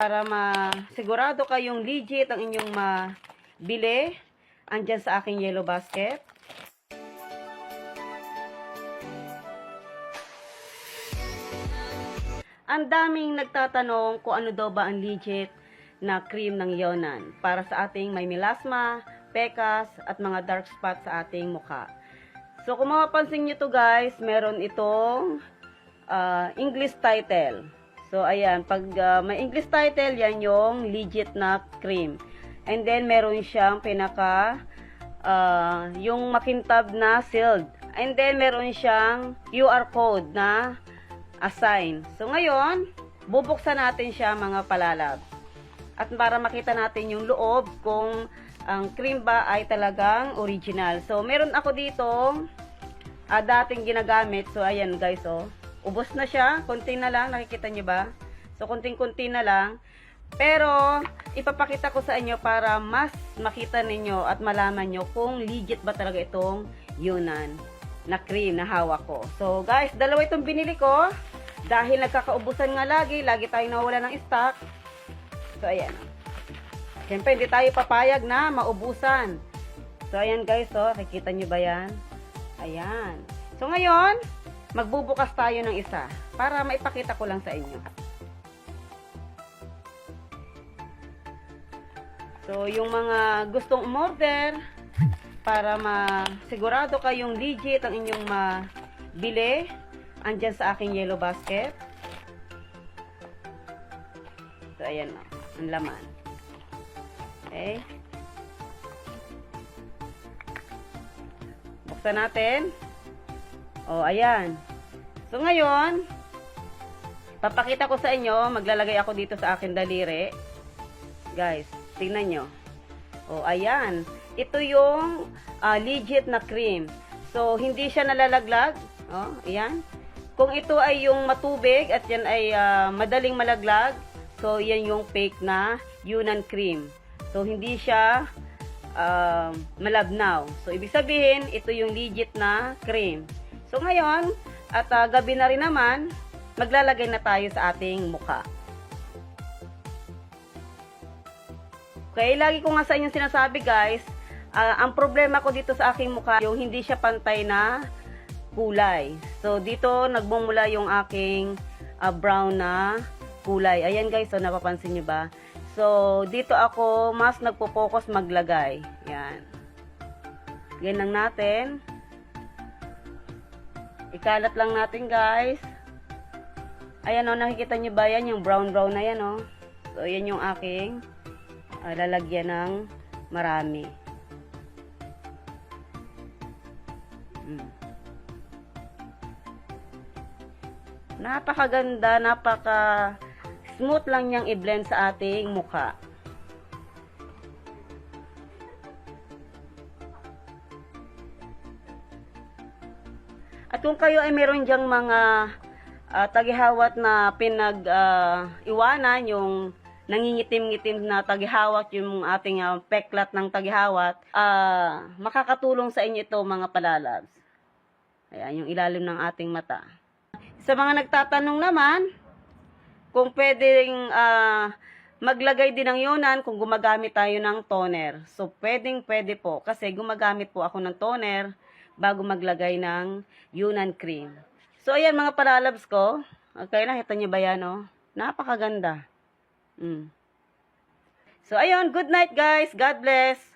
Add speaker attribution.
Speaker 1: Para masigurado kayong legit ang inyong mabili, andyan sa aking yellow basket. Ang daming nagtatanong kung ano daw ba ang legit na cream ng Yonan para sa ating may melasma, pekas, at mga dark spots sa ating mukha. So kung mapapansin nyo to guys, meron itong ah, English title. So ayan, pag ah, may English title, yan yung legit na cream. And then meron siyang pinaka ah, yung makintab na sealed. And then meron siyang QR code na assign. So ngayon, bubuksan natin siya mga palalab. At para makita natin yung loob kung ang cream ba ay talagang original. So meron ako dito ah, dating ginagamit. So ayan guys oh. Ubos na siya, konti na lang, nakikita niyo ba? So konting-konti na lang. Pero ipapakita ko sa inyo para mas makita ninyo at malaman nyo kung legit ba talaga itong Yunan na cream na hawak ko. So guys, dalawa itong binili ko. Dahil nagkakaubusan nga lagi, lagi tayong nawala ng stock. So ayan. Siyempre, hindi tayo papayag na maubusan. So ayan guys, oh, nakikita nyo ba yan? Ayan. So ngayon, magbubukas tayo ng isa para maipakita ko lang sa inyo. So, yung mga gustong umorder para masigurado kayong legit ang inyong mabili, andyan sa aking yellow basket. So, ayan na, ang laman. Okay. Buksan natin. O, ayan. So, ngayon, papakita ko sa inyo, maglalagay ako dito sa akin daliri. Guys, tingnan nyo. O, ayan. Ito yung ah, legit na cream. So, hindi siya nalalaglag. O, ayan. Kung ito ay yung matubig at yan ay ah, madaling malaglag, so, yan yung fake na Yunan cream. So, hindi siya um, malabnaw. So, ibig sabihin, ito yung legit na cream. So, ngayon, at ah, gabi na rin naman, maglalagay na tayo sa ating mukha. Okay, lagi ko nga sa inyo sinasabi guys, ah, ang problema ko dito sa aking mukha, yung hindi siya pantay na kulay. So, dito nagmumula yung aking ah, brown na kulay. Ayan guys, so napapansin nyo ba? So, dito ako mas nagpo-focus maglagay. Yan. Yan lang natin. Ikalat lang natin guys. Ayan o, nakikita nyo ba yan? Yung brown brown na yan o. So, yan yung aking ah, lalagyan ng marami. Mm. Napakaganda, napaka smooth lang niyang i-blend sa ating mukha. At kung kayo ay meron diyang mga ah, tagihawat na pinag-iwanan, yung nangingitim-ngitim na tagihawat, yung ating ah, peklat ng tagihawat, ah, makakatulong sa inyo ito mga palalabs. Ayan, yung ilalim ng ating mata. Sa mga nagtatanong naman, kung pwedeng ah, maglagay din ng yunan kung gumagamit tayo ng toner. So, pwedeng pwede po kasi gumagamit po ako ng toner bago maglagay ng yunan cream. So, ayan mga palalabs ko. Okay, nakita niyo ba yan, oh? Napakaganda. Mm. So, ayun. Good night, guys. God bless.